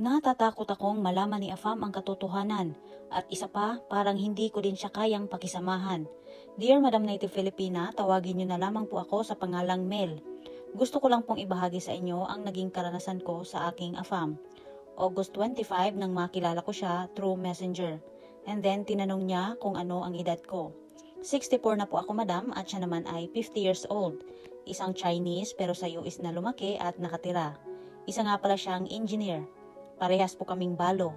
Natatakot akong malaman ni Afam ang katotohanan at isa pa, parang hindi ko din siya kayang pakisamahan. Dear Madam Native Filipina, tawagin niyo na lamang po ako sa pangalang Mel. Gusto ko lang pong ibahagi sa inyo ang naging karanasan ko sa aking Afam. August 25 nang makilala ko siya through messenger. And then tinanong niya kung ano ang edad ko. 64 na po ako madam at siya naman ay 50 years old. Isang Chinese pero sa US na lumaki at nakatira. Isa nga pala siyang engineer. Parehas po kaming balo.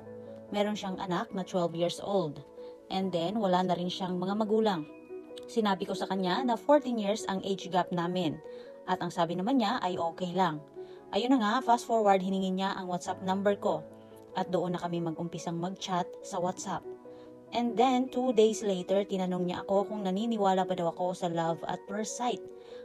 Meron siyang anak na 12 years old. And then, wala na rin siyang mga magulang. Sinabi ko sa kanya na 14 years ang age gap namin. At ang sabi naman niya ay okay lang. Ayun na nga, fast forward hiningi niya ang WhatsApp number ko. At doon na kami mag-umpisang mag-chat sa WhatsApp. And then, two days later, tinanong niya ako kung naniniwala pa daw ako sa love at first sight.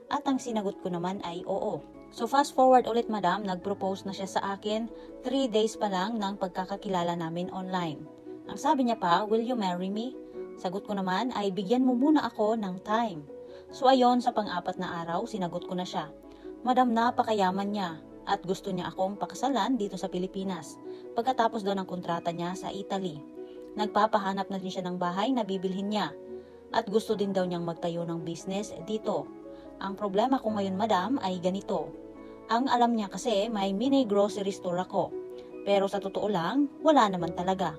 At ang sinagot ko naman ay oo. So fast forward ulit madam, nag-propose na siya sa akin 3 days pa lang ng pagkakakilala namin online. Ang sabi niya pa, will you marry me? Sagot ko naman ay bigyan mo muna ako ng time. So ayon sa pang-apat na araw, sinagot ko na siya. Madam, napakayaman niya at gusto niya akong pakasalan dito sa Pilipinas. Pagkatapos daw ng kontrata niya sa Italy. Nagpapahanap na din siya ng bahay na bibilhin niya. At gusto din daw niyang magtayo ng business dito. Ang problema ko ngayon, madam, ay ganito. Ang alam niya kasi may mini grocery store ako. Pero sa totoo lang, wala naman talaga.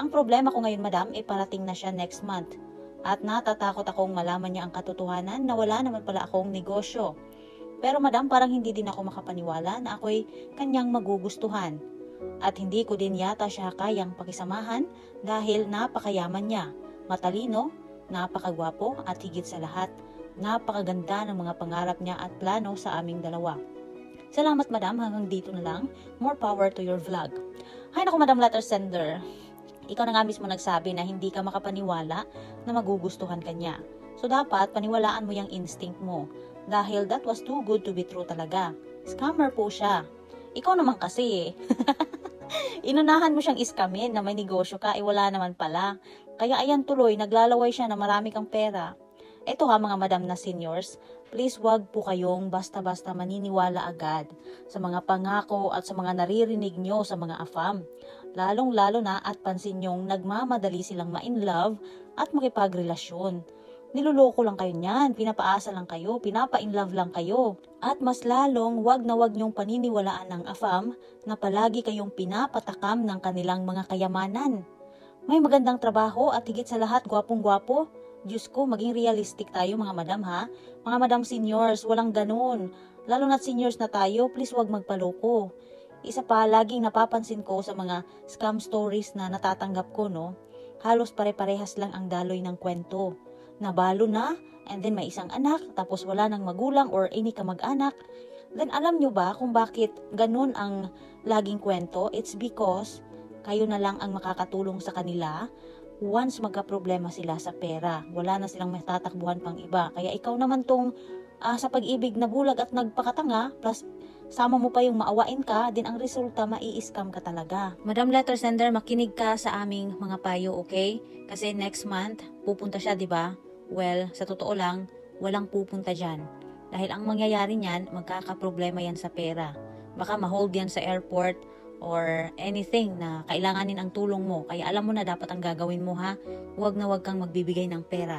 Ang problema ko ngayon, madam, ay parating na siya next month. At natatakot akong malaman niya ang katotohanan na wala naman pala akong negosyo. Pero madam, parang hindi din ako makapaniwala na ako'y kanyang magugustuhan. At hindi ko din yata siya kayang pakisamahan dahil napakayaman niya, matalino, napakagwapo at higit sa lahat, napakaganda ng mga pangarap niya at plano sa aming dalawa. Salamat madam, hanggang dito na lang. More power to your vlog. Hay naku madam letter sender. Ikaw na nga mismo nagsabi na hindi ka makapaniwala na magugustuhan ka niya. So dapat paniwalaan mo yung instinct mo. Dahil that was too good to be true talaga. Scammer po siya. Ikaw naman kasi eh. Inunahan mo siyang iskamin na may negosyo ka, eh wala naman pala. Kaya ayan tuloy, naglalaway siya na marami kang pera. Eto ha mga madam na seniors, please wag po kayong basta-basta maniniwala agad sa mga pangako at sa mga naririnig nyo sa mga afam. Lalong-lalo na at pansin nyong nagmamadali silang ma-in love at makipagrelasyon. Niloloko lang kayo niyan, pinapaasa lang kayo, pinapa-in love lang kayo. At mas lalong wag na wag nyong paniniwalaan ng afam na palagi kayong pinapatakam ng kanilang mga kayamanan. May magandang trabaho at higit sa lahat gwapong-gwapo. Diyos ko, maging realistic tayo mga madam ha. Mga madam seniors, walang ganun. Lalo na seniors na tayo, please wag magpaloko. Isa pa, laging napapansin ko sa mga scam stories na natatanggap ko, no? Halos pare-parehas lang ang daloy ng kwento. Nabalo na, and then may isang anak, tapos wala nang magulang or any kamag-anak. Then alam nyo ba kung bakit ganun ang laging kwento? It's because kayo na lang ang makakatulong sa kanila once magka-problema sila sa pera. Wala na silang matatakbuhan pang iba. Kaya ikaw naman tong ah, sa pag-ibig na bulag at nagpakatanga, plus sama mo pa yung maawain ka, din ang resulta mai-scam ka talaga. Madam Letter Sender, makinig ka sa aming mga payo, okay? Kasi next month, pupunta siya, di ba? Well, sa totoo lang, walang pupunta dyan. Dahil ang mangyayari niyan, magkakaproblema yan sa pera. Baka ma-hold yan sa airport or anything na kailanganin ang tulong mo. Kaya alam mo na dapat ang gagawin mo ha. Huwag na huwag kang magbibigay ng pera.